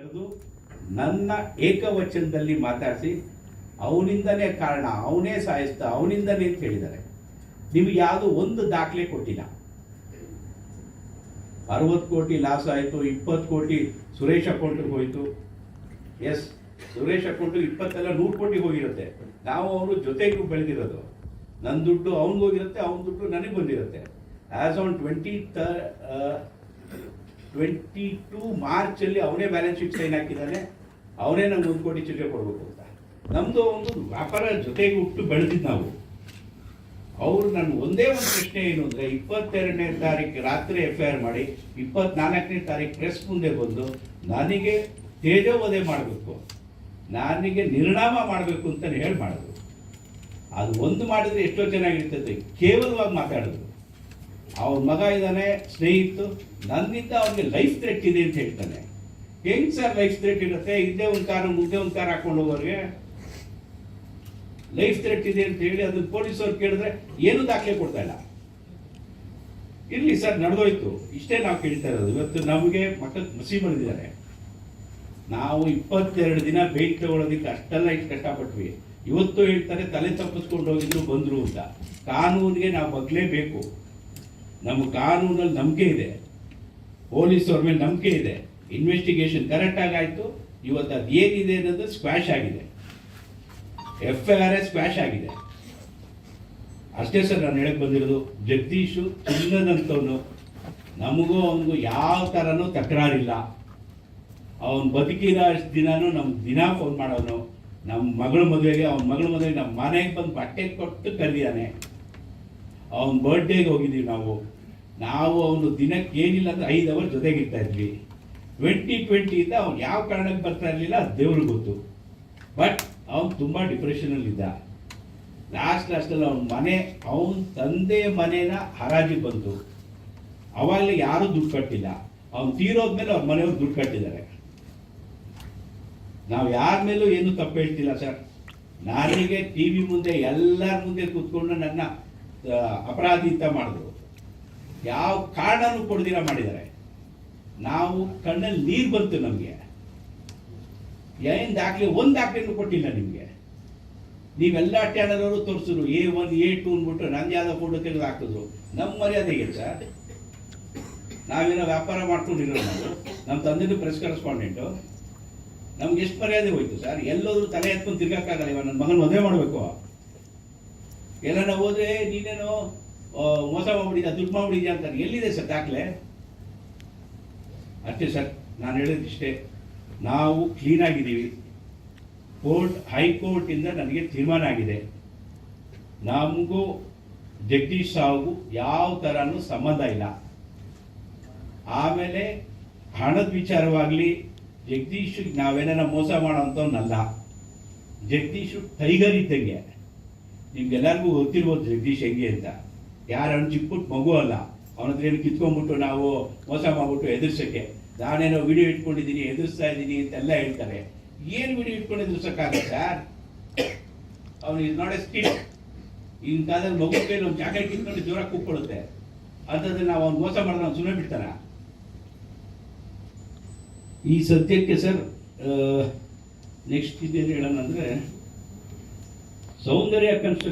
ಕರೆದು ನನ್ನ ಏಕವಚನದಲ್ಲಿ ಮಾತಾಡಿಸಿ, ಅವನಿಂದನೇ ಕಾರಣ, ಅವನೇ ಸಾಯಿಸ್ತ ಅವನಿಂದನೇ ಅಂತ ಹೇಳಿದ್ದಾರೆ. ನಿಮಗೆ ಯಾವುದು ಒಂದು ದಾಖಲೆ ಕೊಟ್ಟಿಲ್ಲ. ಅರವತ್ತು ಕೋಟಿ ಲಾಸ್ ಆಯಿತು, ಇಪ್ಪತ್ತು ಕೋಟಿ ಸುರೇಶ್ ಅಕೌಂಟಿಗೆ ಹೋಯಿತು. ಎಸ್, ಸುರೇಶ್ ಅಕೌಂಟಿಗೆ ಇಪ್ಪತ್ತೆಲ್ಲ ನೂರು ಕೋಟಿ ಹೋಗಿರುತ್ತೆ. ನಾವು ಅವರು ಜೊತೆಗೂ ಬೆಳೆದಿರೋದು. ನನ್ನ ದುಡ್ಡು ಅವ್ನಿಗೆ ಹೋಗಿರುತ್ತೆ, ಅವನ ದುಡ್ಡು ನನಗೆ ಬಂದಿರುತ್ತೆ. ಆ್ಯಸ್ ಆನ್ ಟ್ವೆಂಟಿ ತ ಟ್ವೆಂಟಿ ಟೂ ಮಾರ್ಚಲ್ಲಿ ಅವನೇ ಬ್ಯಾಲೆನ್ಸ್ ಶೀಟ್ ಸೈನ್ ಹಾಕಿದ್ದಾನೆ. ಅವನೇ ನಮ್ಗೆ ಒಂದು ಕೋಟಿ ಚಿಲ್ಲರೆ ಕೊಡಬೇಕು ಅಂತ. ನಮ್ಮದು ಒಂದು ವ್ಯಾಪಾರ ಜೊತೆಗೆ ಹುಟ್ಟು ಬೆಳೆದಿದ್ದು ನಾವು. ಅವ್ರು ನನ್ನ ಒಂದೇ ಒಂದು ಪ್ರಶ್ನೆ ಏನು ಅಂದರೆ, ಇಪ್ಪತ್ತೆರಡನೇ ತಾರೀಕು ರಾತ್ರಿ ಎಫ್ ಐ ಆರ್ ಮಾಡಿ, ಇಪ್ಪತ್ನಾಲ್ಕನೇ ತಾರೀಕು ಪ್ರೆಸ್ ಮುಂದೆ ಬಂದು, ನನಗೆ ತೇಜೋವಧೆ ಮಾಡಬೇಕು. ನನಗೆ ನಿರ್ಣಾಮ ಮಾಡಬೇಕು ಅಂತ ಹೇಳಿ ಮಾಡಿದ್ರು. ಅದು ಒಂದು ಮಾಡಿದ್ರೆ ಎಷ್ಟೋ ಚೆನ್ನಾಗಿರ್ತದೆ. ಕೇವಲವಾಗಿ ಮಾತಾಡೋದು ಅವ್ರ ಮಗ ಇದ್ದಾನೆ ಸ್ನೇಹಿತು ನನ್ನಿಂದ ಅವ್ರಿಗೆ ಲೈಫ್ ಥ್ರೆಟ್ ಇದೆ ಅಂತ ಹೇಳ್ತಾನೆ. ಹೆಂಗ್ ಸರ್ ಲೈಫ್ ಥ್ರೆಟ್ ಇರುತ್ತೆ? ಇದ್ದೇ ಒಂದು ಕಾರು ಮುದ್ದೆ ಒಂದು ಕಾರ್ ಹಾಕೊಂಡು ಹೋಗೋರಿಗೆ? ಲೈಫ್ ಥ್ರೆಟ್ ಇದೆ ಅಂತ ಹೇಳಿ ಅದನ್ನ ಪೊಲೀಸವ್ರು ಕೇಳಿದ್ರೆ ಏನು ದಾಖಲೆ ಕೊಡ್ತಾ ಇಲ್ಲ. ಇರ್ಲಿ ಸರ್ ನಡೆದೋಯ್ತು. ಇಷ್ಟೇ ನಾವು ಕೇಳ್ತಾ ಇರೋದು. ಇವತ್ತು ನಮಗೆ ಮಕ್ಕಳಿಗೆ ಮಸಿ ಬಂದಿದ್ದಾರೆ ನಾವು ಇಪ್ಪತ್ತೆರಡು ದಿನ ಭೇಟಿ ತಗೊಳ್ಳೋದಕ್ಕೆ ಅಷ್ಟೆಲ್ಲ ಇಷ್ಟು ಕಷ್ಟಪಟ್ವಿ. ಇವತ್ತು ಹೇಳ್ತಾರೆ, ತಲೆ ತಪ್ಪಿಸ್ಕೊಂಡು ಹೋಗಿದ್ರು, ಬಂದ್ರು ಅಂತ. ಕಾನೂನಿಗೆ ನಾವು ಬಗ್ಲೇಬೇಕು. ನಮ್ಮ ಕಾನೂನಲ್ಲಿ ನಂಬಿಕೆ ಇದೆ. ಪೊಲೀಸ್ ಅವ್ರ ಮೇಲೆ ನಂಬಿಕೆ ಇದೆ. ಇನ್ವೆಸ್ಟಿಗೇಷನ್ ಕರೆಕ್ಟಾಗಿ ಆಯಿತು. ಇವತ್ತು ಅದು ಏನಿದೆ ಅನ್ನೋದು ಸ್ಕ್ವಾಶ್ ಆಗಿದೆ. ಎಫ್ ಐ ಆರ್ ಸ್ಕ್ವಾಶ್ ಆಗಿದೆ. ಅಷ್ಟೇ ಸರ್ ನಾನು ಹೇಳಕ್ಕೆ ಬಂದಿರೋದು, ಜಗದೀಶು ಚಿನ್ನದಂತವನು. ನಮಗೂ ಅವನಿಗೂ ಯಾವ ಥರನೂ ತಕರಾರಿಲ್ಲ. ಅವನು ಬದುಕಿರೋ ಅಷ್ಟು ದಿನಾನು ನಮ್ಮ ದಿನ ಫೋನ್ ಮಾಡೋನು. ನಮ್ಮ ಮಗಳ ಮದುವೆಗೆ, ಅವನ ಮಗಳ ಮದುವೆಗೆ ನಮ್ಮ ಮನೆಗೆ ಬಂದು ಬಟ್ಟೆ ಕೊಟ್ಟು ಕರೆದಿದ್ದಾನೆ ಅವನ ಬರ್ಡೇಗೆ ಹೋಗಿದ್ದೀವಿ ನಾವು. ನಾವು ಅವನು ದಿನಕ್ಕೆ ಏನಿಲ್ಲ ಅಂದ್ರೆ ಐದು ಅವರ್ ಜೊತೆಗಿರ್ತಾ ಇದ್ವಿ. ಟ್ವೆಂಟಿ ಟ್ವೆಂಟಿಯಿಂದ ಅವ್ನು ಯಾವ ಕಾರಣಕ್ಕೆ ಬರ್ತಾ ಇರಲಿಲ್ಲ ಅದು ದೇವ್ರಿಗೆ ಗೊತ್ತು. ಬಟ್ ಅವನು ತುಂಬ ಡಿಪ್ರೆಷನಲ್ಲಿದ್ದ ಲಾಸ್ಟ್ ಲಾಸ್ಟಲ್ಲಿ ಅವನ ಮನೆ, ಅವನ ತಂದೆ ಮನೇನ ಹರಾಜಿಗೆ ಬಂತು. ಅವಾಗಲೇ ಯಾರೂ ದುಡ್ಡು ಕಟ್ಟಿಲ್ಲ. ಅವ್ನು ತೀರೋದ್ಮೇಲೆ ಅವ್ರ ಮನೆಯವ್ರು ದುಡ್ಡು ಕಟ್ಟಿದ್ದಾರೆ. ನಾವು ಯಾರ ಮೇಲೂ ಏನು ತಪ್ಪು ಹೇಳ್ತಿಲ್ಲ ಸರ್. ನಾನಿಗೆ ಟಿ ವಿ ಮುಂದೆ ಎಲ್ಲರ ಮುಂದೆ ಕೂತ್ಕೊಂಡು ನನ್ನ ಆ, ಅಪರಾಧಿ ಅಂತ ಮಾಡಿದ್ರು. ಯಾವ ಕಾರಣನೂ ಕೊಡ್ದಿರ ಮಾಡಿದ್ದಾರೆ. ನಾವು ಕಣ್ಣಲ್ಲಿ ನೀರು ಬಂತು ನಮಗೆ. ಏನು ದಾಖಲೆ ಒಂದು ದಾಖಲೆನೂ ಕೊಟ್ಟಿಲ್ಲ ನಿಮಗೆ. ನೀವೆಲ್ಲ ಚಾನಲ್ ಅವರು ತೋರಿಸಿದ್ರು ಎ ಒನ್ ಎ ಟು ಅಂದ್ಬಿಟ್ಟು ನಂದು ಯಾವುದೋ ಫೋಟೋ ತೆಗೆದು ಹಾಕಿದ್ರು. ನಮ್ಮ ಮರ್ಯಾದೆಗೆ ಸರ್ ನಾವೇನೋ ವ್ಯಾಪಾರ ಮಾಡ್ಕೊಂಡಿರೋ ನಾವು. ನಮ್ಮ ತಂದೆನೂ ಪ್ರೆಸ್ ಕರೆಸ್ಪಾಂಡೆಂಟು ನಮ್ಗೆ ಎಷ್ಟು ಮರ್ಯಾದೆ ಹೋಯ್ತು ಸರ್? ಎಲ್ಲೋದ್ರು ತಲೆ ಎತ್ಕೊಂಡು ತಿರ್ಗಕ್ಕಾಗಲ್ಲ ಇವಾಗ ನನ್ನ ಮಗನ ಮದುವೆ ಮಾಡಬೇಕು. ಎಲ್ಲನ ಹೋದ್ರೆ ನೀನೇನೋ ಮೋಸ ಮಾಡ್ಬಿಟ್ಟಿದ್ಯಾ, ದುಡ್ಡು ಮಾಡ್ಬಿಟ್ಟಿದ್ಯಾ ಅಂತಾರೆ ಎಲ್ಲಿದೆ ಸರ್ ದಾಖಲೆ? ಅಷ್ಟೇ ಸರ್, ನಾನು ಹೇಳೋದಿಷ್ಟೇ ನಾವು ಕ್ಲೀನ್ ಆಗಿದ್ದೀವಿ. ಕೋರ್ಟ್ ಹೈಕೋರ್ಟಿಂದ ನನಗೆ ತೀರ್ಮಾನ ಆಗಿದೆ. ನಮಗೂ ಜಗದೀಶ್ ಸಾವು ಯಾವ ಥರನೂ ಸಂಬಂಧ ಇಲ್ಲ. ಆಮೇಲೆ ಹಣದ ವಿಚಾರವಾಗಲಿ, ಜಗದೀಶ್ ನಾವೇನ ಮೋಸ ಮಾಡೋಂಥವ್ನಲ್ಲ ಜಗದೀಶು ಟೈಗರ್ ಇದ್ದಂಗೆ. ನಿಮ್ಗೆಲ್ಲರಿಗೂ ಗೊತ್ತಿರ್ಬೋದು ಜಗದೀಶ್ ಹೆಂಗೆ ಅಂತ. ಯಾರು ಅವ್ನು ಮಗು ಅಲ್ಲ, ಅವನ ಹತ್ರ ಏನು ಕಿತ್ಕೊಂಡ್ಬಿಟ್ಟು ನಾವು ಮೋಸ ಮಾಡ್ಬಿಟ್ಟು ಎದುರಿಸೋಕ್ಕೆ. ನಾನೇನೋ ವಿಡಿಯೋ ಇಟ್ಕೊಂಡಿದ್ದೀನಿ, ಎದುರಿಸ್ತಾ ಇದ್ದೀನಿ ಅಂತೆಲ್ಲ ಹೇಳ್ತಾರೆ. ಏನು ವಿಡಿಯೋ ಇಟ್ಕೊಂಡು ಎದುರ್ಸಕ್ಕಾಗತ್ತೆ ಸರ್ ಅವನು ಇಸ್ ನಾಟ್ ಎ ಸ್ಕಿಲ್ ಕಾಲದಲ್ಲಿ ಮಗು ಕೈಲಿ ಒಂದು ಜಾಕೆಟ್ ಕಿತ್ಕೊಂಡು ಜೋರಾಗಿ ಕೂತ್ಕೊಳ್ಳುತ್ತೆ. ಅಂಥದ್ದು ನಾವು ಅವ್ನು ಮೋಸ ಮಾಡಿದ್ರೆ ಅವ್ನು ಸುಮ್ಮನೆ ಬಿಡ್ತಾನ. ಈ ಸದ್ಯಕ್ಕೆ ಸರ್ ನೆಕ್ಸ್ಟ್ ಇದೇನು ಹೇಳೋಣ ಅಂದರೆ ಸೌಂದರ್ಯ ಕನ್ಸ್ಟ್ರಕ್ಷನ್